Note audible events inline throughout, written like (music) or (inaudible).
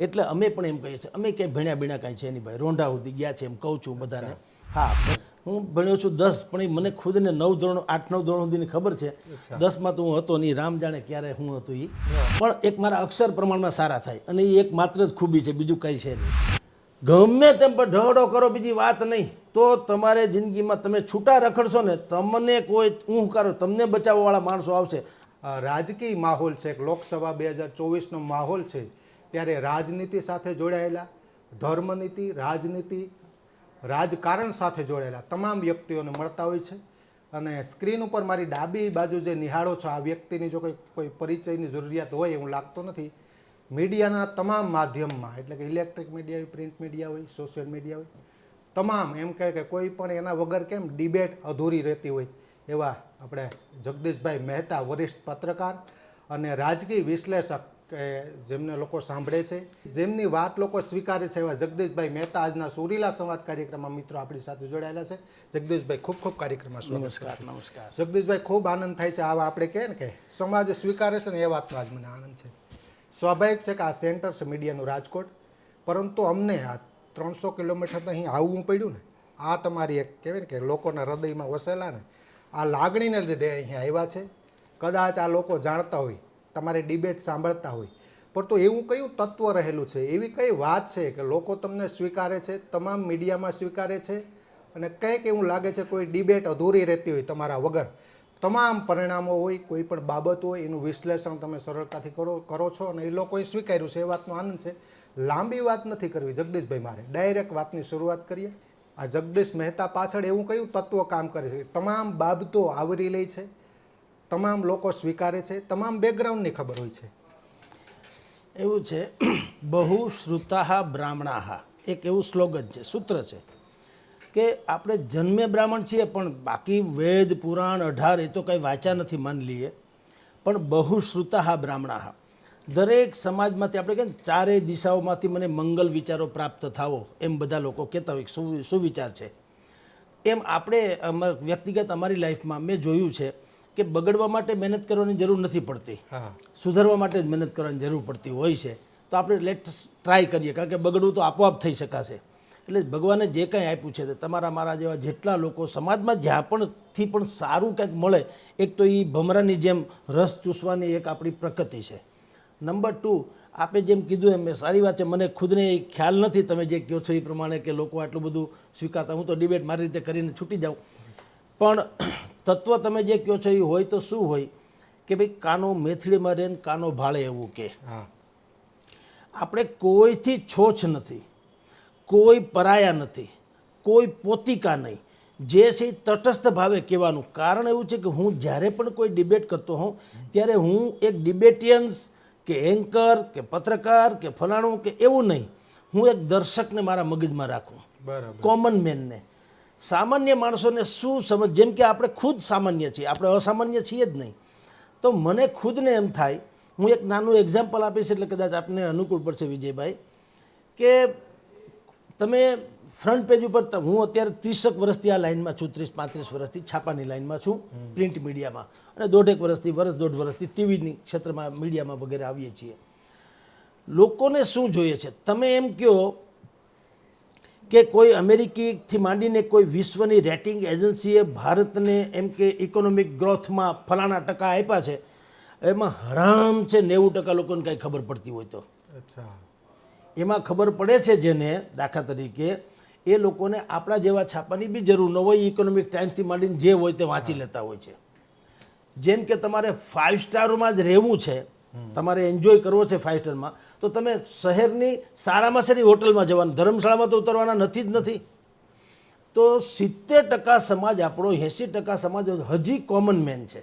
એટલે અમે પણ એમ કહીએ છીએ અમે ક્યાંય ભણ્યા ભીણ્યા કાંઈ છે નહીં ભાઈ રોંઢા સુધી ગયા છે એમ કહું છું બધાને. હા હું ભણ્યો છું દસ પણ એ મને ખુદને નવ ધોરણ આઠ નવ ધોરણ સુધીની ખબર છે. દસમાં તો હું હતો નહીં રામ જાણે ક્યારે હું હતો એ પણ એક મારા અક્ષર પ્રમાણમાં સારા થાય અને એ એક માત્ર જ ખૂબી છે બીજું કંઈ છે નહીં. ગમે તેમ પણ ઢહડો કરો બીજી વાત નહીં. તો તમારે જિંદગીમાં તમે છૂટા રખડશો ને તમને કોઈ ઊંઘ કરો તમને બચાવવાવાળા માણસો આવશે. રાજકીય માહોલ છે એક લોકસભા બે હજાર ચોવીસનો માહોલ છે. ત્યારે રાજનીતિ સાથે જોડાયેલા, ધર્મનીતિ, રાજનીતિ, રાજકારણ સાથે જોડાયેલા તમામ વ્યક્તિઓને મળતા હોય છે. અને સ્ક્રીન ઉપર મારી ડાબી બાજુ જે નિહાળો છો, આ વ્યક્તિની જો કોઈ કોઈ પરિચયની જરૂરિયાત હોય એવું લાગતો નથી, મીડિયાના તમામ માધ્યમમાં, એટલે કે ઇલેક્ટ્રિક મીડિયા હોય, પ્રિન્ટ મીડિયા હોય, સોશિયલ મીડિયા હોય, તમામ એમ કહે કે કોઈ પણ એના વગર કેમ ડિબેટ અધૂરી રહેતી હોય એવા આપણે જગદીશભાઈ મહેતા, વરિષ્ઠ પત્રકાર અને રાજકીય વિશ્લેષક કે જેમને લોકો સાંભળે છે. જેમની વાત લોકો સ્વીકારે છે એવા જગદીશભાઈ મહેતા આજના સુરીલા સંવાદ કાર્યક્રમમાં મિત્રો આપણી સાથે જોડાયેલા છે. જગદીશભાઈ ખૂબ ખૂબ કાર્યક્રમમાં નમસ્કાર નમસ્કાર. જગદીશભાઈ ખૂબ આનંદ થાય છે આવા આપણે કહે ને કે સમાજ સ્વીકારે છે ને એ વાતનો આજ મને આનંદ છે. સ્વાભાવિક છે કે આ સેન્ટર છે મીડિયાનું રાજકોટ. પરંતુ અમને આ ત્રણસો કિલોમીટર તો અહીં આવવું પડ્યું ને. આ તમારી એક કહેવાય ને કે લોકોના હૃદયમાં વસેલા ને. આ લાગણીને લીધે અહીંયા આવ્યા છે. કદાચ આ લોકો જાણતા હોય તમારે ડિબેટ સાંભળતા હોય. પરંતુ એવું કયું તત્વ રહેલું છે? એવી કઈ વાત છે કે લોકો તમને સ્વીકારે છે, તમામ મીડિયામાં સ્વીકારે છે? અને કંઈક એવું લાગે છે કોઈ ડિબેટ અધૂરી રહેતી હોય તમારા વગર. તમામ પરિણામો હોય, કોઈ પણ બાબત હોય, એનું વિશ્લેષણ તમે સરળતાથી કરો કરો છો અને એ લોકોએ સ્વીકાર્યું છે, એ વાતનો આનંદ છે. લાંબી વાત નથી કરવી, જગદીશભાઈ મારે. ડાયરેક્ટ વાતની શરૂઆત કરીએ. આ જગદીશ મહેતા પાછળ એવું કયું તત્વ કામ કરે છે? તમામ બાબતો આવરી લે છે? તમામ લોકો સ્વીકારે છે, તમામ બેકગ્રાઉન્ડની ખબર હોય છે. એવું છે, (clears throat) બહુ શ્રુતાહા બ્રાહ્મણાહા. એક એવું સ્લોગન છે, સૂત્ર છે કે આપણે જન્મે બ્રાહ્મણ છીએ, પણ બાકી વેદ, પુરાણ, અઢાર એ તો કંઈ વાંચ્યા નથી, મન લઈએ પણ બહુ શ્રુતાહા બ્રાહ્મણાહ. દરેક સમાજમાંથી આપણે ને, ચારેય દિશાઓમાંથી મને મંગલ વિચારો પ્રાપ્ત થાવો એમ બધા લોકો કહેતા હોય સુવિચાર છે. એમ આપણે અમાર વ્યક્તિગત અમારી લાઈફમાં મેં જોયું છે કે બગડવા માટે મહેનત કરવાની જરૂર નથી પડતી. સુધારવા માટે જ મહેનત કરવાની જરૂર પડતી હોય છે. તો આપણે લેટ ટ્રાય કરીએ કારણ કે બગડવું તો આપોઆપ થઈ શકાશે. એટલે ભગવાને જે કંઈ આપ્યું છે તે તમારા મારા જેવા જેટલા લોકો સમાજમાં જ્યાં પણથી પણ સારું કંઈક મળે એક તો એ ભમરાની જેમ રસ ચૂસવાની એક આપણી પ્રકૃતિ છે. નંબર ટુ આપે જેમ કીધું એમ સારી વાત છે મને ખુદને એ ખ્યાલ નથી તમે જે કહો છો એ પ્રમાણે કે લોકો આટલું બધું સ્વીકારતા હું તો ડિબેટ મારી રીતે કરીને છૂટી જાઉં. પણ તત્વ તમે જે કહો છો એ હોય તો શું હોય? કે ભાઈ કાનો મેથડીમાં રહે ને કાનો ભાળે એવું કે. આપણે કોઈથી છોછ નથી કોઈ પરાયા નથી કોઈ પોતિકા નહીં. જે છે તટસ્થ ભાવે કહેવાનું. કારણ એવું છે કે હું જ્યારે પણ કોઈ ડિબેટ કરતો હોઉં ત્યારે હું એક ડિબેટિયન્સ કે એન્કર કે પત્રકાર કે ફલાણું કે એવું નહીં. હું એક દર્શકને મારા મગજમાં રાખું. બરાબર. કોમન મેનને. સામાન્ય માણસોને શું સમજ? જેમ કે આપણે ખુદ સામાન્ય છીએ આપણે અસામાન્ય છીએ જ નહીં. તો મને ખુદને એમ થાય હું એક નાનું એક્ઝામ્પલ આપીશ એટલે કદાચ આપને અનુકૂળ પડશે વિજયભાઈ કે તમે ફ્રન્ટ પેજ ઉપર હું અત્યારે ત્રીસક વર્ષથી આ લાઇનમાં છું ત્રીસ પાંત્રીસ વર્ષથી છાપાની લાઇનમાં છું પ્રિન્ટ મીડિયામાં. અને દોઢેક વર્ષથી વર્ષ દોઢ વર્ષથી ટીવીની ક્ષેત્રમાં મીડિયામાં વગેરે આવીએ છીએ. લોકોને શું જોઈએ છે? તમે એમ કહો કે કોઈ અમેરિકીથી માંડીને કોઈ વિશ્વની રેટિંગ એજન્સીએ ભારતને એમ કે ઇકોનોમિક ગ્રોથમાં ફલાણા ટકા આપ્યા છે એમાં હરામ છે નેવું ટકા લોકોને કાંઈ ખબર પડતી હોય તો. અચ્છા. એમાં ખબર પડે છે જેને દાખલા તરીકે એ લોકોને આપણા જેવા છાપાની બી જરૂર ન હોય ઇકોનોમિક ટાઈમ્સથી માંડીને જે હોય તે વાંચી લેતા હોય છે. જેમ કે તમારે ફાઇવ સ્ટારમાં જ રહેવું છે તમારે એન્જોય કરવો છે ફાઇવ સ્ટારમાં તો તમે શહેરની સારામાં સારી હોટલમાં જવાનું ધર્મશાળામાં તો ઉતરવાના નથી જ નથી. તો સિત્તેર ટકા સમાજ આપણો એંસી ટકા સમાજ હજી કોમન મેન છે.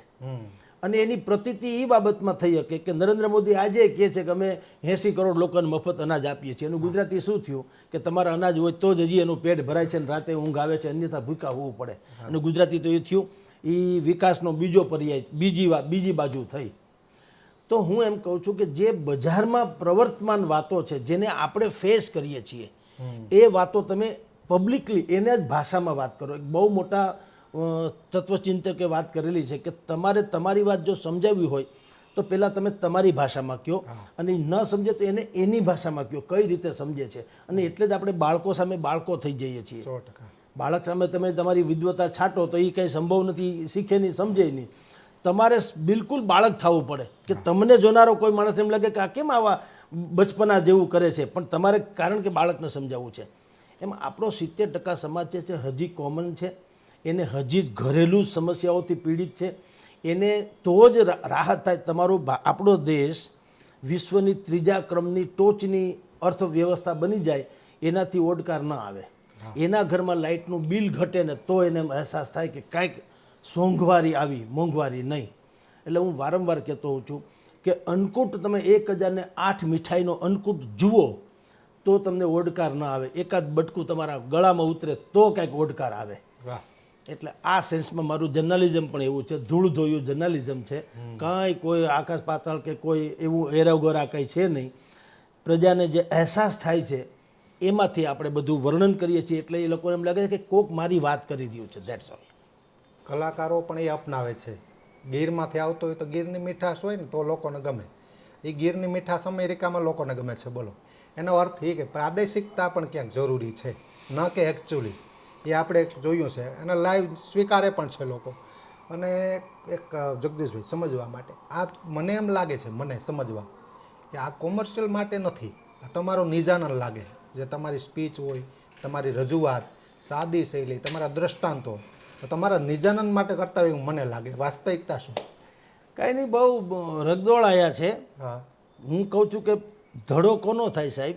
અને એની પ્રતિતિ એ બાબતમાં થઈ શકે કે નરેન્દ્ર મોદી આજે કહે છે કે અમે એંસી કરોડ લોકોને મફત અનાજ આપીએ છીએ. એનું ગુજરાતી શું થયું? કે તમારા અનાજ હોય તો જ હજી એનું પેટ ભરાય છે અને રાતે ઊંઘ આવે છે અન્યથા ભૂખા હોવું પડે. અને ગુજરાતી તો એ થયું. એ વિકાસનો બીજો પર્યાય બીજી વાત બીજી બાજુ થઈ. તો હું એમ કહું છું કે જે બજારમાં પ્રવર્તમાન વાતો છે જેને આપણે ફેસ કરીએ છીએ એ વાતો તમે પબ્લિકલી એને જ ભાષામાં વાત કરો. એક બહુ મોટા તત્વચિંતકે વાત કરેલી છે કે તમારે તમારી વાત જો સમજાવવી હોય તો પહેલાં તમે તમારી ભાષામાં કહો અને ન સમજે તો એને એની ભાષામાં કહો. કઈ રીતે સમજે છે? અને એટલે જ આપણે બાળકો સામે બાળકો થઈ જઈએ છીએ. બાળક સામે તમે તમારી વિદ્વતા છાંટો તો એ કંઈ સંભવ નથી શીખે નહીં સમજે નહીં. તમારે બિલકુલ બાળક થવું પડે કે તમને જોનારો કોઈ માણસ એમ લાગે કે આ કેમ આવા બચપના જેવું કરે છે? પણ તમારે કારણ કે બાળકને સમજાવવું છે. એમ આપણો સિત્તેર ટકા સમાજ જે છે હજી કોમન છે. એને હજી જ ઘરેલું સમસ્યાઓથી પીડિત છે. એને તો જ રાહત થાય. તમારો આપણો દેશ વિશ્વની ત્રીજા ક્રમની ટોચની અર્થવ્યવસ્થા બની જાય એનાથી ઓડકાર ન આવે. એના ઘરમાં લાઇટનું બિલ ઘટે ને તો એને અહેસાસ થાય કે કાંઈક સોંઘવારી આવી મોંઘવારી નહીં. એટલે હું વારંવાર કહેતો હોઉં છું કે અન્નકૂટ તમે એક હજારને આઠ મીઠાઈનો અન્નકૂટ જુઓ તો તમને ઓડકાર ન આવે. એકાદ બટકું તમારા ગળામાં ઉતરે તો કાંઈક ઓડકાર આવે. એટલે આ સેન્સમાં મારું જર્નાલિઝમ પણ એવું છે ધૂળ ધોયું જર્નાલિઝમ છે. કાંઈ કોઈ આકાશ પાતાળ કે કોઈ એવું એરાગોરા કંઈ છે નહીં. પ્રજાને જે અહેસાસ થાય છે એમાંથી આપણે બધું વર્ણન કરીએ છીએ. એટલે એ લોકોને એમ લાગે છે કે કોક મારી વાત કરી રહ્યું છે ધેટ્સ ઓલ કલાકારો પણ એ અપનાવે છે. ગીરમાંથી આવતો હોય તો ગીરની મીઠાશ હોય ને તો લોકોને ગમે. એ ગીરની મીઠાશ અમેરિકામાં લોકોને ગમે છે, બોલો. એનો અર્થ એ કે પ્રાદેશિકતા પણ ક્યાંક જરૂરી છે, ન કે એકચ્યુઅલી એ આપણે જોયું છે અને લાઈવ સ્વીકારે પણ છે લોકો. અને એક જગદીશભાઈ, સમજવા માટે. આ મને એમ લાગે છે, મને સમજવા, કે આ કોમર્શિયલ માટે નથી. આ તમારો નિજાનન લાગે. જે તમારી સ્પીચ હોય, તમારી રજૂઆત, સાદી શૈલી, તમારા દ્રષ્ટાંતો તો તમારા નિજાનંદ માટે કરતા હોય એવું મને લાગે. વાસ્તવિકતા શું? કાંઈ નહીં બહુ રગદોળાયા છે. હા. હું કહું છું કે ધડો કોનો થાય સાહેબ.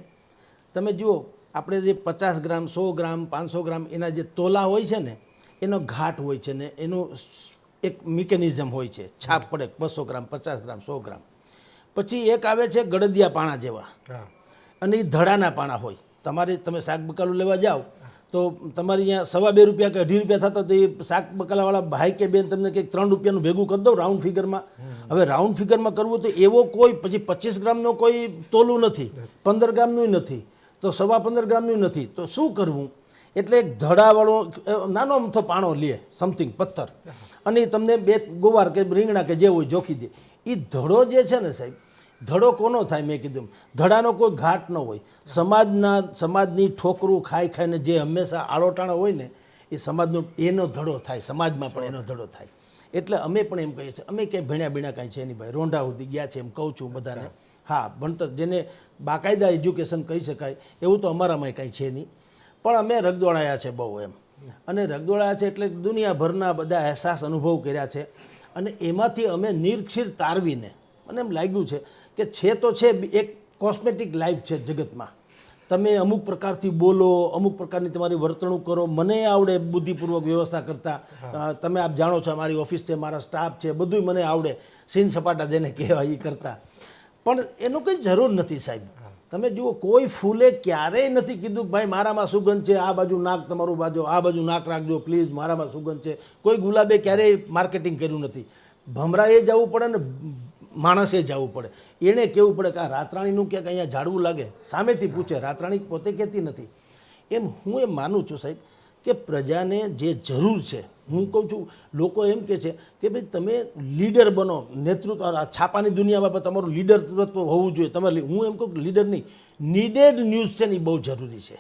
તમે જુઓ આપણે જે પચાસ ગ્રામ સો ગ્રામ પાંચસો ગ્રામ એના જે તોલા હોય છે ને એનો ઘાટ હોય છે ને એનું એક મિકેનિઝમ હોય છે. છાપ પડે બસો ગ્રામ પચાસ ગ્રામ સો ગ્રામ. પછી એક આવે છે ગળદિયા પાણા જેવા. અને એ ધડાના પાણા હોય. તમારે તમે શાક બકાલું લેવા જાઓ તો તમારે અહીંયા સવા બે રૂપિયા કે અઢી રૂપિયા થતા તો એ શાક બકાલાવાળા ભાઈ કે બેન તમને કંઈક ત્રણ રૂપિયાનું ભેગું કરી દઉં રાઉન્ડ ફિગરમાં હવે રાઉન્ડ ફિગરમાં કરવું તો એવો કોઈ, પછી પચીસ ગ્રામનો કોઈ તોલું નથી, પંદર ગ્રામનું નથી, તો સવા પંદર ગ્રામનું નથી. તો શું કરવું? એટલે એક ધડાવાળો નાનો અમથો પાણો લે સમથિંગ પથ્થર. અને તમને બે ગોવાર કે રીંગણા કે જે હોય, જોખી દે. એ ધડો જે છે ને સાહેબ ધડો કોનો થાય મેં કીધું ધડાનો કોઈ ઘાટ ન હોય. સમાજના સમાજની ઠોકરું ખાઈ ખાઈને જે હંમેશા આળોટાણા હોય ને એ સમાજનો એનો ધડો થાય સમાજમાં પણ એનો ધડો થાય. એટલે અમે પણ એમ કહીએ છીએ અમે ક્યાંય ભણ્યા ભીણ્યા કાંઈ છે નહીં ભાઈ. રોંઢા સુધી ગયા છે એમ કહું છું બધાને. હા ભણતર જેને બાકાયદા એજ્યુકેશન કહી શકાય એવું તો અમારામાં કાંઈ છે નહીં. પણ અમે રગદોળાયા છે બહુ એમ. અને રગદોળાયા છે એટલે દુનિયાભરના બધા અહેસાસ અનુભવ કર્યા છે. અને એમાંથી અમે નિરક્ષીર તારવીને મને એમ લાગ્યું છે કે છે તો છે એક કોસ્મેટિક લાઈફ છે જગતમાં. તમે અમુક પ્રકારથી બોલો અમુક પ્રકારની તમારી વર્તણૂક કરો મને આવડે બુદ્ધિપૂર્વક વ્યવસ્થા કરતા. તમે આપ જાણો છો મારી ઓફિસ છે મારા સ્ટાફ છે બધું મને આવડે. સીન સપાટા જેને કહેવાય એ કરતા. પણ એનું કંઈ જરૂર નથી સાહેબ. તમે જુઓ કોઈ ફૂલે ક્યારેય નથી કીધું કે ભાઈ મારામાં સુગંધ છે આ બાજુ નાક તમારું બાજુ આ બાજુ નાક રાખજો પ્લીઝ મારામાં સુગંધ છે. કોઈ ગુલાબે ક્યારેય માર્કેટિંગ કર્યું નથી. ભમરાએ જવું પડે ને માણસે જવું પડે. એણે કહેવું પડે કે આ રાતરાણીનું ક્યાંક અહીંયા ઝાડવું લાગે? સામેથી પૂછે, રાતરાણી પોતે કહેતી નથી. એમ હું એમ માનું છું સાહેબ કે પ્રજાને જે જરૂર છે, હું કહું છું, લોકો એમ કહે છે કે ભાઈ તમે લીડર બનો, નેતૃત્વ છાપાની દુનિયામાં પણ તમારું લીડર તત્વ હોવું જોઈએ. તમે હું એમ કહું લીડર નહીં નીડેડ ન્યૂઝ છે ને એ બહુ જરૂરી છે.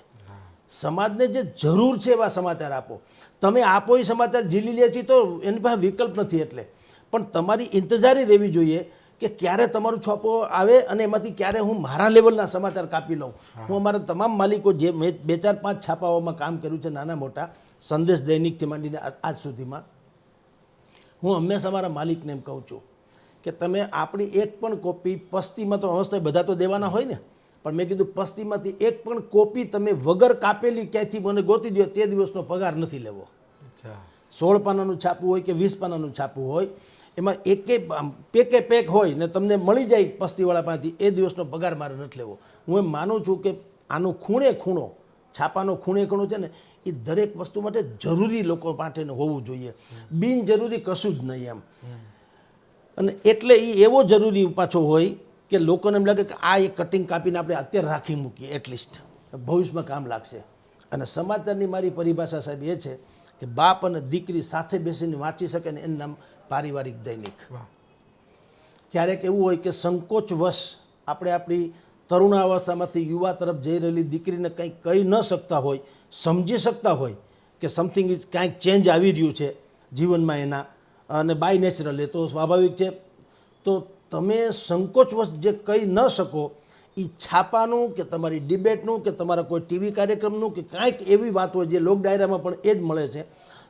સમાજને જે જરૂર છે એવા સમાચાર આપો. તમે આપો એ સમાચાર ઝીલી લે છે તો એની પાસે વિકલ્પ નથી એટલે. પણ તમારી ઇંતજારી રહેવી જોઈએ કે ક્યારે તમારું છાપો આવે અને એમાંથી ક્યારે હું મારા લેવલના સમાચાર કાપી લઉં? હું. અમારા તમામ માલિકો જે મેં બે ચાર પાંચ છાપાઓમાં કામ કર્યું છે નાના મોટા સંદેશ દૈનિકથી માંડીને આજ સુધીમાં હું હંમેશા મારા માલિકને એમ કહું છું કે તમે આપણી એક પણ કોપી પસ્તીમાં તો અવસ્થા બધા તો દેવાના હોય ને પણ મેં કીધું પસ્તીમાંથી એક પણ કોપી તમે વગર કાપેલી ક્યાંયથી મને ગોતી દો તે દિવસનો પગાર નથી લેવો. સોળ પાનાનું છાપું હોય કે વીસ પાનાનું છાપું હોય એમાં એકે પેકે પેક હોય ને તમને મળી જાય પસ્તીવાળા પાસેથી, એ દિવસનો પગાર મારે નથી લેવો. હું એમ માનું છું કે આનું ખૂણે ખૂણો, છાપાનો ખૂણે ખૂણો છે ને, એ દરેક વસ્તુ માટે જરૂરી લોકો માટે હોવું જોઈએ. બિનજરૂરી કશું જ નહીં એમ. અને એટલે એ એવો જરૂરી પાછો હોય કે લોકોને એમ લાગે કે આ એક કટિંગ કાપીને આપણે અત્યારે રાખી મૂકીએ એટલીસ્ટ ભવિષ્યમાં કામ લાગશે. અને સમાચારની મારી પરિભાષા સાહેબ એ છે કે બાપ અને દીકરી સાથે બેસીને વાંચી શકે ને એનું પારિવારિક દૈનિક. ક્યારેક એવું હોય કે સંકોચવશ આપણે આપણી તરુણાવસ્થામાંથી યુવા તરફ જઈ રહેલી દીકરીને કંઈક કહી ન શકતા હોય સમજી શકતા હોય કે સમથિંગ ઇઝ કાંઈક ચેન્જ આવી રહ્યું છે જીવનમાં એના. અને બાય નેચરલ એ તો સ્વાભાવિક છે. તો તમે સંકોચવશ જે કહી ન શકો એ છાપાનું કે તમારી ડિબેટનું કે તમારા કોઈ ટીવી કાર્યક્રમનું કે કાંઈક એવી વાત હોય જે લોક ડાયરામાં પણ એ જ મળે છે.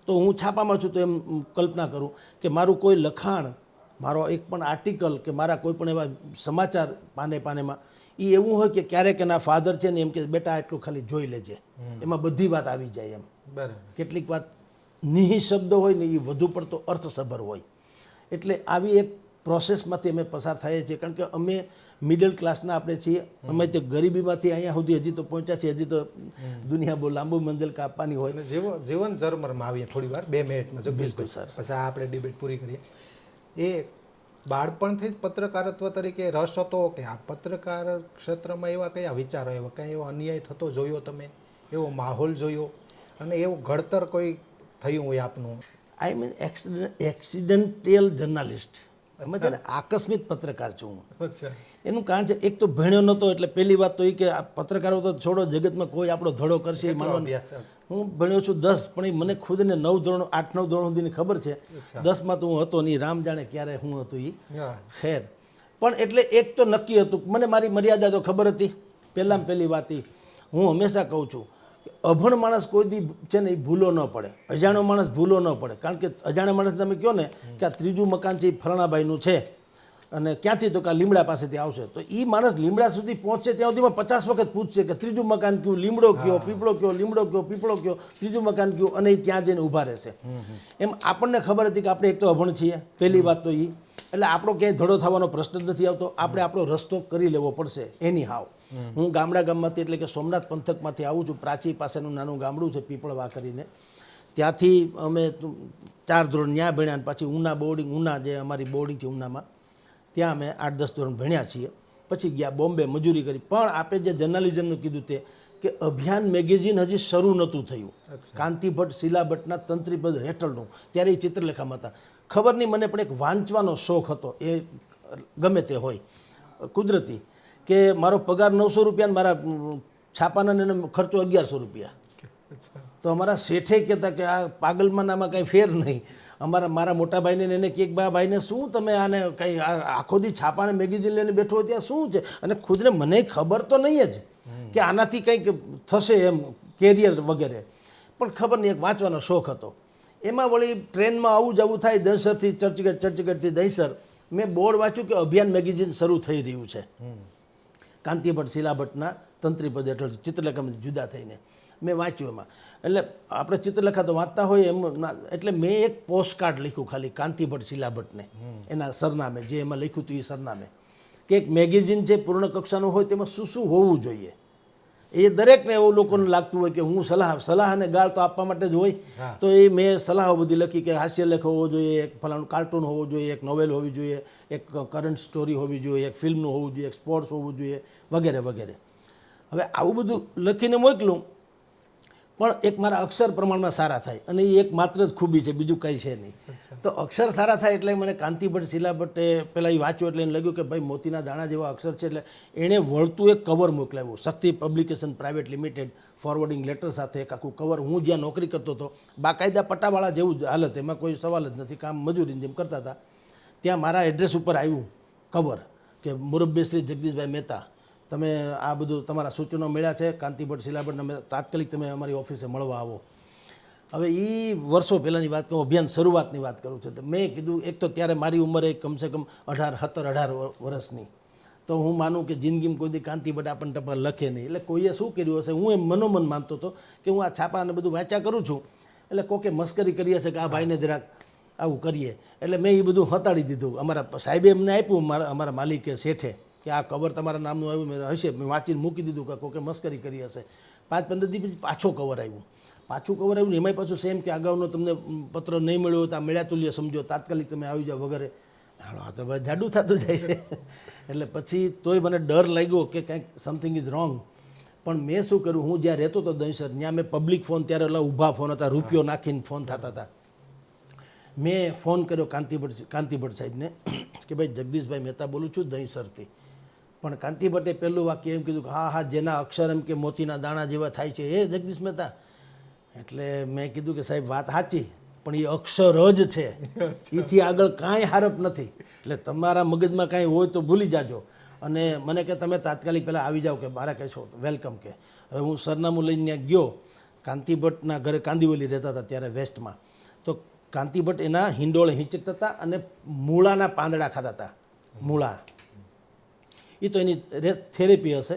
તો હું છાપામાં છું તો એમ કલ્પના કરું કે મારું કોઈ લખાણ મારો એક પણ આર્ટિકલ કે મારા કોઈ પણ એવા સમાચાર પાને પાનેમાં એ એવું હોય કે ક્યારેક એના ફાધર છે ને એમ કે બેટા એટલું ખાલી જોઈ લેજે. એમાં બધી વાત આવી જાય એમ. બરાબર. કેટલીક વાત નિહિ શબ્દ હોય ને એ વધુ પડતો અર્થસભર હોય. એટલે આવી એક પ્રોસેસમાંથી અમે પસાર થઈએ છીએ. કારણ કે અમે મિડલ ક્લાસના આપણે છીએ. અમે તો ગરીબીમાંથી અહીંયા સુધી હજી તો પહોંચ્યા છીએ. હજી તો દુનિયા બહુ લાંબુ મંજિલ કાપવાની હોય. અને જીવો જીવન જરમરમાં આવીએ થોડી વાર બે મિનિટમાં બિલકુલ, સર. પછી આપણે ડિબેટ પૂરી કરીએ. એ બાળપણથી જ પત્રકારત્વ તરીકે રસ હતો કે આ પત્રકાર ક્ષેત્રમાં એવા કયા વિચારો એવા કંઈ એવો અન્યાય થતો જોયો તમે? એવો માહોલ જોયો? અને એવું ઘડતર કોઈ થયું હોય આપનું? આઈ મીન એક્સિડન્ટિયલ જર્નાલિસ્ટ અમે છે ને આકસ્મિક પત્રકાર છું હું. એનું કારણ છે એક તો ભણ્યો નહોતો એટલે પહેલી વાત તો એ કે આ પત્રકારો તો છોડો જગતમાં કોઈ આપણો ધડો કરશે માનવાનું હું ભણ્યો છું દસ પણ એ મને ખુદને નવ ધોરણ આઠ નવ ધોરણ સુધીની ખબર છે. દસમાં તો હું હતો નહીં રામ જાણે ક્યારે હું હતું એ ખેર. પણ એટલે એક તો નક્કી હતું મને મારી મર્યાદા તો ખબર હતી. પહેલાં પહેલી વાત એ હું હંમેશા કહું છું અભણ માણસ કોઈ દી છે ને એ ભૂલો ન પડે. અજાણ્યો માણસ ભૂલો ન પડે. કારણ કે અજાણ્યા માણસ તમે કહો ને કે આ ત્રીજું મકાન છે એ ફલાણાભાઈનું છે અને ક્યાંથી તો કે લીમડા પાસેથી આવશે. તો એ માણસ લીમડા સુધી પહોંચે ત્યાં સુધીમાં પચાસ વખત પૂછશે કે ત્રીજું મકાન કયું? લીમડો કયો? પીપળો કયો? લીમડો કયો? પીપળો કયો? ત્રીજું મકાન કયું? અને એ ત્યાં જઈને ઊભા રહેશે. એમ આપણને ખબર હતી કે આપણે એક તો અભણ છીએ. પહેલી વાત તો એ એટલે આપણો ક્યાંય ધડો થવાનો પ્રશ્ન જ નથી આવતો. આપણે આપણો રસ્તો કરી લેવો પડશે એની હાવ હું ગામડા ગામમાંથી એટલે કે સોમનાથ પંથકમાંથી આવું છું પ્રાચી પાસેનું નાનું ગામડું છે પીપળવા કરીને. ત્યાંથી અમે ચાર ધોરણ ત્યાં ભણ્યા અને પછી ઉના બોર્ડિંગ ઉના જે અમારી બોર્ડિંગ છે ઉનામાં ત્યાં અમે આઠ દસ ધોરણ ભણ્યા છીએ. પછી ગયા બોમ્બે મજૂરી કરી. પણ આપે જે જર્નાલિઝમનું કીધું તે કે અભિયાન મેગેઝિન હજી શરૂ નહોતું થયું. કાંતિ ભટ્ટ શીલા ભટ્ટના તંત્રીપદ હેઠળનું. ત્યારે એ ચિત્રલેખામાં હતા. ખબર નહીં મને પણ એક વાંચવાનો શોખ હતો. એ ગમે તે હોય. કુદરતી. કે મારો પગાર નવસો રૂપિયા મારા છાપાના ખર્ચો અગિયારસો રૂપિયા. તો અમારા શેઠે કહેતા કે આ પાગલમાં આમાં કાંઈ ફેર નહીં. અમારા, મારા મોટા ભાઈને એને કે બા, ભાઈને શું તમે આને કંઈ આખો દી છાપાને મેગેઝિન લઈને બેઠો ત્યાં શું છે? અને ખુદને મને ખબર તો નહીં જ કે આનાથી કંઈક થશે એમ કેરિયર વગેરે. પણ ખબર નહીં, એક વાંચવાનો શોખ હતો. એમાં વળી ટ્રેનમાં આવું જવું થાય, દહીસરથી ચર્ચગઢ ચર્ચગઢથી દહીસર. મેં બોર્ડ વાંચ્યું કે અભિયાન મેગેઝિન શરૂ થઈ રહ્યું છે. કાંતિ શિલાભટ્ટના શીલા ભટ્ટના તંત્રીપદ હેઠળ ચિત્રલેખામાંથી જુદા થઈને. મેં વાંચ્યું એમાં. એટલે આપણે ચિત્રલેખા તો વાંચતા હોય એમ એટલે મેં એક પોસ્ટ કાર્ડ લખ્યું ખાલી, કાંતિભટ્ટ શીલા એના સરનામે, જે એમાં લખ્યું હતું એ સરનામે. કે એક મેગેઝિન જે પૂર્ણ કક્ષાનું હોય તેમાં શું શું હોવું જોઈએ? એ દરેકને એવું લોકોને લાગતું હોય કે હું સલાહ સલાહ અને ગાળ તો આપવા માટે જ હોય. તો એ મેં સલાહો બધી લખી કે હાસ્યલેખ હોવો જોઈએ એક ફલાણું કાર્ટૂન હોવું જોઈએ એક નોવેલ હોવી જોઈએ એક કરંટ સ્ટોરી હોવી જોઈએ એક ફિલ્મનું હોવું જોઈએ એક સ્પોર્ટ્સ હોવું જોઈએ વગેરે વગેરે. હવે આવું બધું લખીને મોકલું પણ એક મારા અક્ષર પ્રમાણમાં સારા થાય અને એ એક માત્ર જ ખૂબી છે બીજું કંઈ છે નહીં. તો અક્ષર સારા થાય એટલે મને કાંતિભટ્ટ શિલાભટ્ટે પહેલાં એ વાંચ્યું એટલે એને લાગ્યું કે ભાઈ મોતીના દાણા જેવા અક્ષર છે એટલે એણે વળતું એક cover મોકલાવ્યું Shakti publication private limited forwarding letter સાથે એક આખું કવર હું જ્યાં નોકરી કરતો હતો બાકાયદા પટ્ટાવાળા જેવું જ હાલત એમાં કોઈ સવાલ જ નથી કામ મજૂરીની જેમ કરતા હતા. ત્યાં મારા એડ્રેસ ઉપર આવ્યું કવર કે મુરબ્બીશ્રી જગદીશભાઈ મહેતા. તમે આ બધું તમારા સૂચનો મળ્યા છે, કાંતિભટ્ટ શિલાભટ્ટ અમે તાત્કાલિક તમે અમારી ઓફિસે મળવા આવો. હવે એ વર્ષો પહેલાંની વાત કહું અભિયાન શરૂઆતની વાત કરું છું. તો મેં કીધું, એક તો ત્યારે મારી ઉંમરે કમસે કમ અઢાર, સત્તર, અઢાર વર્ષની. તો હું માનું કે જિંદગીમાં કોઈ દી કાંતિભટ્ટ આપણને ટપાલ લખે નહીં. એટલે કોઈએ શું કર્યું હશે? હું એમ મનોમન માનતો હતો કે હું આ છાપા અને બધું વાંચ્યા કરું છું. એટલે કોકે મસ્કરી કરી હશે કે આ ભાઈને જરાક આવું કરીએ. એટલે મેં એ બધું હતાડી દીધું. અમારા સાહેબે એમને આપ્યું મારા અમારા માલિકે શેઠે. કે આ કવર તમારા નામનું આવ્યું, મેં હશે, મેં વાંચીને મૂકી દીધું કે કોકે મસ્કરી કરી હશે. પાંચ પંદર દિવસ પછી પાછો કવર આવ્યું. પાછું કવર આવ્યું ને એમાંય પાછું સેમ કે અગાઉનો તમને પત્ર નહીં મળ્યો હોય તો આ મળ્યા તુલ્ય સમજો, તાત્કાલિક તમે આવી જાઓ વગેરે. હાલો, આ તો જાડું થતું જાય છે. એટલે પછી તોય મને ડર લાગ્યો કે કંઈક સમથિંગ ઇઝ રોંગ પણ મેં શું કર્યું? હું જ્યાં રહેતો હતો દહીસર, ત્યાં મેં પબ્લિક ફોન ત્યારે ઓલા ઊભા ફોન હતા, રૂપિયો નાખીને ફોન થતા હતા. મેં ફોન કર્યો કાંતિભટ્ટ કાંતિભટ્ટ સાહેબને કે ભાઈ જગદીશભાઈ મહેતા બોલું છું દહીંસરથી. પણ કાંતિભટ્ટે પહેલું વાક્ય એમ કીધું કે, હા હા, જેના અક્ષર એમ કે મોતીના દાણા જેવા થાય છે, એ જગદીશ મહેતા. એટલે મેં કીધું કે, સાહેબ, વાત સાચી, પણ એ અક્ષર જ છે. એથી આગળ કાંઈ હારપ નથી. એટલે તમારા મગજમાં કાંઈ હોય તો ભૂલી જાજો. અને મને કે, તમે તાત્કાલિક પહેલાં આવી જાઓ કે મારા કહેશો, વેલકમ કે. હવે હું સરનામું લઈને ત્યાં ગયો કાંતિભટ્ટના ઘરે કાંદીવલી રહેતા હતા ત્યારે વેસ્ટમાં. તો કાંતિભટ્ટ એના હિંડોળે હિંચકતા હતા અને મૂળાના પાંદડા ખાતા હતા. મૂળા. એ તો એની થેરેપી હશે.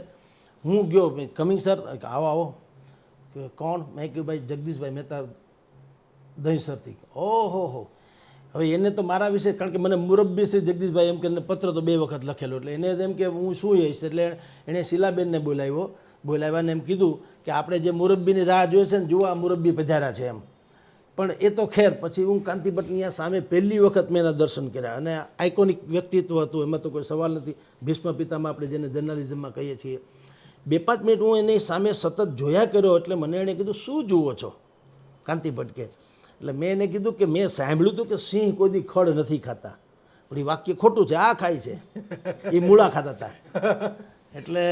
હું ગયો કમિંગ સર આવો આવો. કોણ? મેં કહ્યું ભાઈ, જગદીશભાઈ મહેતા દહીંસરથી ઓહો, હો. હવે એને તો મારા વિશે, કારણ કે મને મુરબ્બી શ્રી જગદીશભાઈ એમ કરીને પત્ર તો બે વખત લખેલો, એટલે એને એમ કે હું શું હઈશ એટલે એણે શિલાબેનને બોલાવ્યો. બોલાવ્યાને એમ કીધું કે આપણે જે મુરબ્બીની રાહ જોઈએ છે ને, જુઓ આ મુરબ્બી પધારા છે એમ. પણ એ તો ખેર, પછી હું કાંતિભટ્ટની આ સામે પહેલી વખત મેં એના દર્શન કર્યા અને આઇકોનિક વ્યક્તિત્વ હતું, એમાં તો કોઈ સવાલ નથી. ભીષ્મ પિતામાં આપણે જેને જર્નલિઝમમાં કહીએ છીએ. બે પાંચ મિનિટ હું એની સામે સતત જોયા કર્યો એટલે મને એણે કીધું, શું જુઓ છો? કાંતિભટ્ટ કે, એટલે મેં એને કીધું કે મેં સાંભળ્યું હતું કે સિંહ કોઈ દી ખડ નથી ખાતા. પણ એ વાક્ય ખોટું છે, આ ખાય છે. એ મૂળા ખાતા હતા એટલે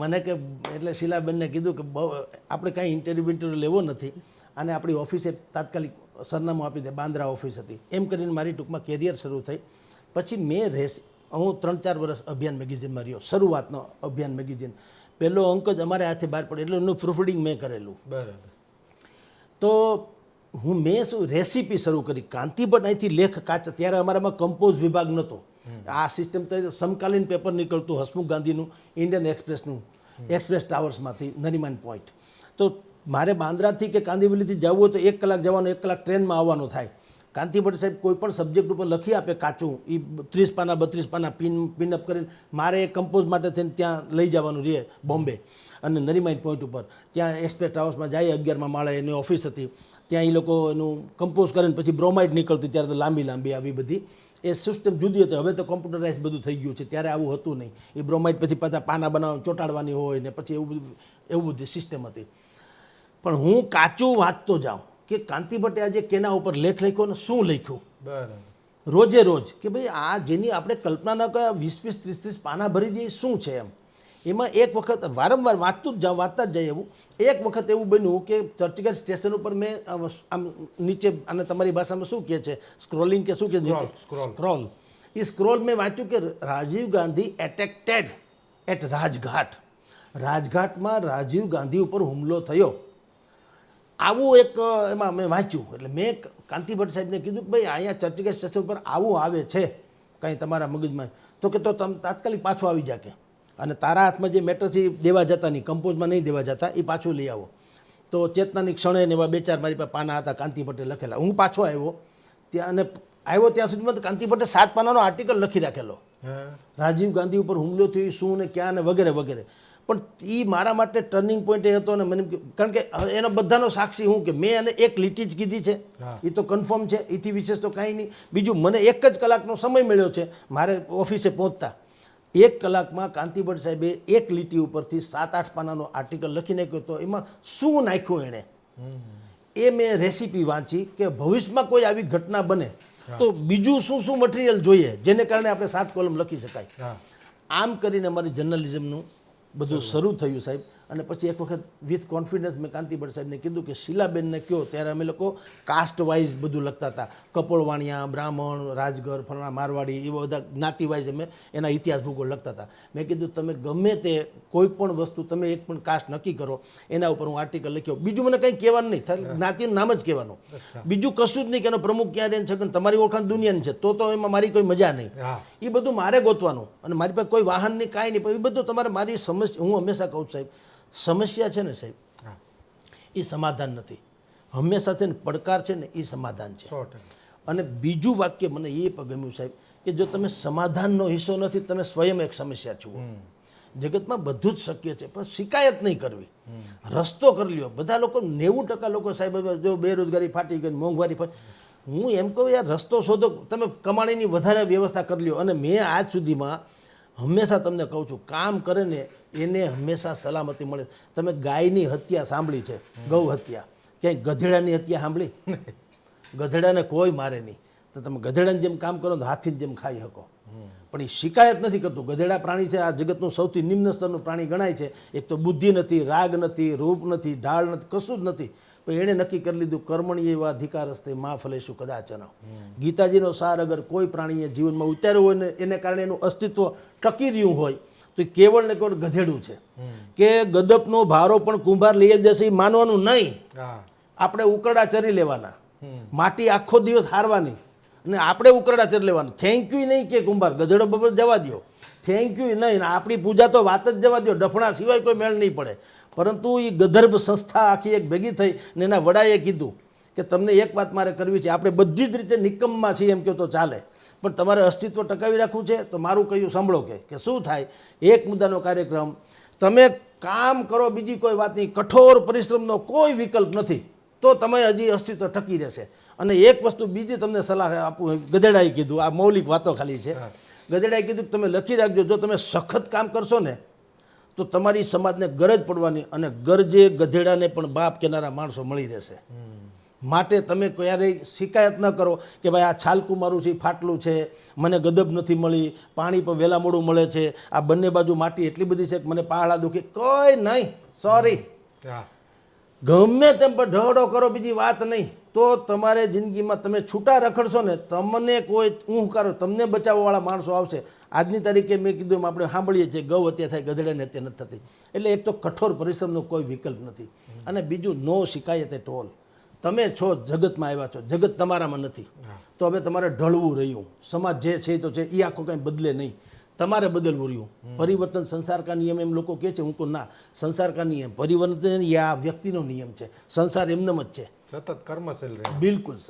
મને કે, એટલે શીલાબેનને કીધું કે બહુ, આપણે કાંઈ ઇન્ટરવ્યુ ઇન્ટરવ્યૂ લેવો નથી. અને આપણી ઓફિસે તાત્કાલિક સરનામું આપી દે બાંદ્રા ઓફિસ હતી. એમ કરીને મારી ટૂંકમાં કેરિયર શરૂ થઈ. પછી મેં રેસ હું ત્રણ ચાર વર્ષ અભિયાન મેગેઝિનમાં રહ્યો શરૂઆતનો અભિયાન મેગેઝિન. પહેલો અંક જ અમારે હાથે બહાર પડે એટલે એનું પ્રૂફરીડિંગ મેં કરેલું. બરાબર. તો હું મેં શું રેસીપી શરૂ કરી કાંતિભટ્ટ અહીંથી લેખ કાચ ત્યારે અમારામાં કમ્પોઝ વિભાગ નહોતો આ સિસ્ટમ તો સમકાલીન પેપર નીકળતું હસમુખ ગાંધીનું ઇન્ડિયન એક્સપ્રેસનું એક્સપ્રેસ ટાવર્સમાંથી નરીમાન પોઈન્ટ તો મારે બાંદ્રાથી કે કાંદીવલીથી જવું હોય તો એક કલાક જવાનું, એક કલાક ટ્રેનમાં આવવાનું થાય. કાંતિભટ્ટ સાહેબ કોઈ પણ સબ્જેક્ટ ઉપર લખી આપે કાચું એ ત્રીસ પાના, બત્રીસ પાના પિન પિનઅપ કરીને મારે એ કમ્પોઝ માટે થઈને ત્યાં લઈ જવાનું રહે બોમ્બે અને નરીમાઇન પોઈન્ટ ઉપર. ત્યાં એક્સપ્રેસ ટાવર્સમાં જાય, અગિયારમાં માળે એની ઓફિસ હતી. ત્યાં એ લોકો એનું કમ્પોઝ કરીને પછી બ્રોમાઇડ નીકળતી ત્યારે તો લાંબી લાંબી આવી બધી. એ સિસ્ટમ જુદી હતી. હવે તો કોમ્પ્યુટરાઇઝ બધું થઈ ગયું છે. ત્યારે આવું હતું નહીં. એ બ્રોમાઇડ પછી પાછા પાના બનાવવા ચોંટાડવાની હોય ને પછી એવું બધું, એવું બધી સિસ્ટમ હતી. પણ હું કાચું વાંચતો જાઉં કે કાંતિભટ્ટે આજે કેના ઉપર લેખ લખ્યો ને શું લખ્યું? બરાબર. રોજે રોજ કે ભાઈ આ જેની આપણે કલ્પના ન કર્યા વીસ વીસ ત્રીસ ત્રીસ પાના ભરી દઈએ શું છે એમ? એમાં એક વખત વારંવાર વાંચતું જ જાઉં વાંચતા જ જાય એવું. એક વખત એવું બન્યું કે ચર્ચગેટ સ્ટેશન ઉપર મેં આમ નીચે અને તમારી ભાષામાં શું કહે છે? સ્ક્રોલિંગ કે શું કે Scroll, scroll. સ્ક્રોલ. એ સ્ક્રોલ મેં વાંચ્યું કે રાજીવ ગાંધી એટેક્ટેડ એટ રાજઘાટ. રાજઘાટમાં રાજીવ ગાંધી ઉપર હુમલો થયો. આવું એક એમાં મેં વાંચ્યું. એટલે મેં કાંતિભટ્ટ સાહેબને કીધું કે ભાઈ અહીંયા ચર્ચગેટ સ્ટેશન ઉપર આવું આવે છે કંઈ તમારા મગજમાં. તો કે તો તમે તાત્કાલિક પાછો આવી જા કે અને તારા હાથમાં જે મેટરથી દેવા જતા નહીં કમ્પોઝમાં નહીં દેવા જતા એ પાછું લઈ આવો. તો ચેતનાની ક્ષણે એવા બે ચાર મારી પાસે પાના હતા કાંતિભટ્ટે લખેલા. હું પાછો આવ્યો. ત્યાં અને આવ્યો ત્યાં સુધીમાં તો કાંતિભટ્ટે સાત પાનાનો આર્ટિકલ લખી રાખેલો. હા. રાજીવ ગાંધી ઉપર હુમલો થયો શું ને ક્યાં ને વગેરે વગેરે. પણ એ મારા માટે ટર્નિંગ પોઈન્ટ એ હતો અને મને કારણ કે એનો બધાનો સાક્ષી હું કે મેં એને એક લીટી જ કીધી છે. એ તો કન્ફર્મ છે. એથી વિશેષ તો કાંઈ નહીં. બીજું મને એક જ કલાકનો સમય મળ્યો છે મારે ઓફિસે પહોંચતા. એક કલાકમાં કાંતિભટ્ટ સાહેબે એક લીટી ઉપરથી સાત આઠ પાનાનો આર્ટિકલ લખી નાખ્યો તો એમાં શું નાખ્યું એણે? એ મેં રેસીપી વાંચી કે ભવિષ્યમાં કોઈ આવી ઘટના બને તો બીજું શું શું મટીરિયલ જોઈએ? જેને કારણે આપણે સાત કોલમ લખી શકાય. આમ કરીને અમારી જર્નલિઝમનું બધું શરૂ થયું સાહેબ. અને પછી એક વખત વિથ કોન્ફિડન્સ મેં કાંતિભટ્ટ સાહેબને કીધું કે શીલાબેનને કહો ત્યારે અમે લોકો કાસ્ટ વાઇઝ બધું લખતા હતા. કપોળવાણિયા બ્રાહ્મણ રાજગર ફલાણા મારવાડી એવા બધા જ્ઞાતિ વાઇઝ અમે એના ઇતિહાસ ભૂગોળ લખતા હતા. મેં કીધું તમે ગમે તે કોઈ પણ વસ્તુ તમે એક પણ કાસ્ટ નક્કી કરો એના ઉપર હું આર્ટિકલ લખ્યો. બીજું મને કંઈ કહેવાનું નહીં થાય જ્ઞાતિનું નામ જ કહેવાનું. બીજું કશું જ નહીં કે એનો પ્રમુખ ક્યાં રહે છે તમારી ઓળખાણ દુનિયાની છે તો તો એમાં મારી કોઈ મજા નહીં. એ બધું મારે ગોતવાનું. અને મારી પાસે કોઈ વાહન નહીં કાંઈ નહીં પણ એ બધું તમારે મારી સમસ્યા હું હંમેશા કહું સાહેબ સમસ્યા છે ને સાહેબ એ સમાધાન નથી. હંમેશા છે ને પડકાર છે ને એ સમાધાન છે. અને બીજું વાક્ય મને એ પણ ગમ્યું સાહેબ કે જો તમે સમાધાનનો હિસ્સો નથી તમે સ્વયં એક સમસ્યા છો જગતમાં બધું જ શક્ય છે પણ શિકાયત નહીં કરવી. રસ્તો કરી લ્યો. બધા લોકો નેવું ટકા લોકો સાહેબ જો બેરોજગારી ફાટી ગઈ મોંઘવારી ફાટી હું એમ કહું યાર રસ્તો શોધો. તમે કમાણીની વધારે વ્યવસ્થા કરી લ્યો. અને મેં આજ સુધીમાં હંમેશા તમને કહું છું કામ કરે ને એને હંમેશા સલામતી મળે. તમે ગાયની હત્યા સાંભળી છે ગૌ હત્યા. ક્યાંય ગધેડાની હત્યા સાંભળી? (laughs) ગધેડાને કોઈ મારે નહીં. તો તમે ગધેડાની જેમ કામ કરો તો હાથીની જેમ ખાઈ શકો. પણ એ શિકાયત નથી કરતું. ગધેડા પ્રાણી છે આ જગતનું સૌથી નિમ્ન સ્તરનું પ્રાણી ગણાય છે. એક તો બુદ્ધિ નથી રાગ નથી રૂપ નથી ઢાળ નથી કશું જ નથી. પણ એણે નક્કી કરી લીધું કર્મણી એવા અધિકાર હસ્તે માં ફલેશું કદાચન ગીતાજીનો સાર અગર કોઈ પ્રાણીએ જીવનમાં ઉતાર્યો હોય ને એને કારણે એનું અસ્તિત્વ ટકી રહ્યું હોય તો કેવળ ને કેવળ ગધેડું છે. કે ગદપનો ભારો પણ કુંભાર લઈ જશે એ માનવાનું નહીં. આપણે ઉકરડા ચરી લેવાના. માટી આખો દિવસ હારવાની. અને આપણે ઉકરડા ચરી લેવાના. થેન્ક યુ નહીં કે કુંભાર. ગધેડો બબર જવા દો થેન્ક યુ નહીં. આપણી પૂજા તો વાત જ જવા દો ડફણા સિવાય કોઈ મેળ નહીં પડે. પરંતુ એ ગધર્ભ સંસ્થા આખી એક ભેગી થઈ ને એના વડાએ કીધું કે તમને એક વાત મારે કરવી છે. આપણે બધી જ રીતે નિકમમાં છીએ એમ કહો તો ચાલે. પણ તમારે અસ્તિત્વ ટકાવી રાખવું છે તો મારું કહ્યું સાંભળો કે કે શું થાય? એક મુદ્દાનો કાર્યક્રમ. તમે કામ કરો બીજી કોઈ વાત નહીં. કઠોર પરિશ્રમનો કોઈ વિકલ્પ નથી. તો તમે હજી અસ્તિત્વ ટકી રહેશે. અને એક વસ્તુ બીજી તમને સલાહ આપું. ગધેડાએ કીધું, આ મૌલિક વાતો ખાલી છે. ગધેડાએ કીધું કે તમે લખી રાખજો, જો તમે સખત કામ કરશો ને, તો તમારી સમાજને ગરજ પડવાની અને ગરજે ગધેડાને પણ બાપ કેનારા માણસો મળી રહેશે. માટે તમે ક્યારેય શિકાયત ન કરો કે ભાઈ આ છાલકું મારું છે ફાટલું છે, મને ગદબ નથી મળી, પાણી પણ વહેલા મોડું મળે છે, આ બંને બાજુ માટી એટલી બધી છે કે મને પાહડા દુખી, કોઈ નહીં સોરી ગમે તેમ પણ ઢહડો કરો બીજી વાત નહીં. તો તમારે જિંદગીમાં તમે છૂટા રખડશો ને તમને કોઈ ઊંઘ કરો તમને બચાવવાવાળા માણસો આવશે. આજની તારીખે મેં કીધું એમ આપણે સાંભળીએ છીએ ગૌ હત્યા થાય ગધેડાને હત્યા નથી થતી. એટલે એક તો કઠોર પરિશ્રમનો કોઈ વિકલ્પ નથી. અને બીજું નો શિકાય તે ટોલ તમે છો જગતમાં આવ્યા છો જગત તમારામાં નથી. તો હવે તમારે ઢળવું રહ્યું. સમાજ જે છે તો છે એ આખો કંઈ બદલે નહીં. તમારે બદલવું રહ્યું પરિવર્તન સંસાર કા નિયમ એમ લોકો કહે છે હું તો ના. સંસાર કા નિયમ. પરિવર્તન એ આ વ્યક્તિનો નિયમ છે. સંસાર એમનેમ જ છે. સતત કર્મશીલ રહે. બિલકુલ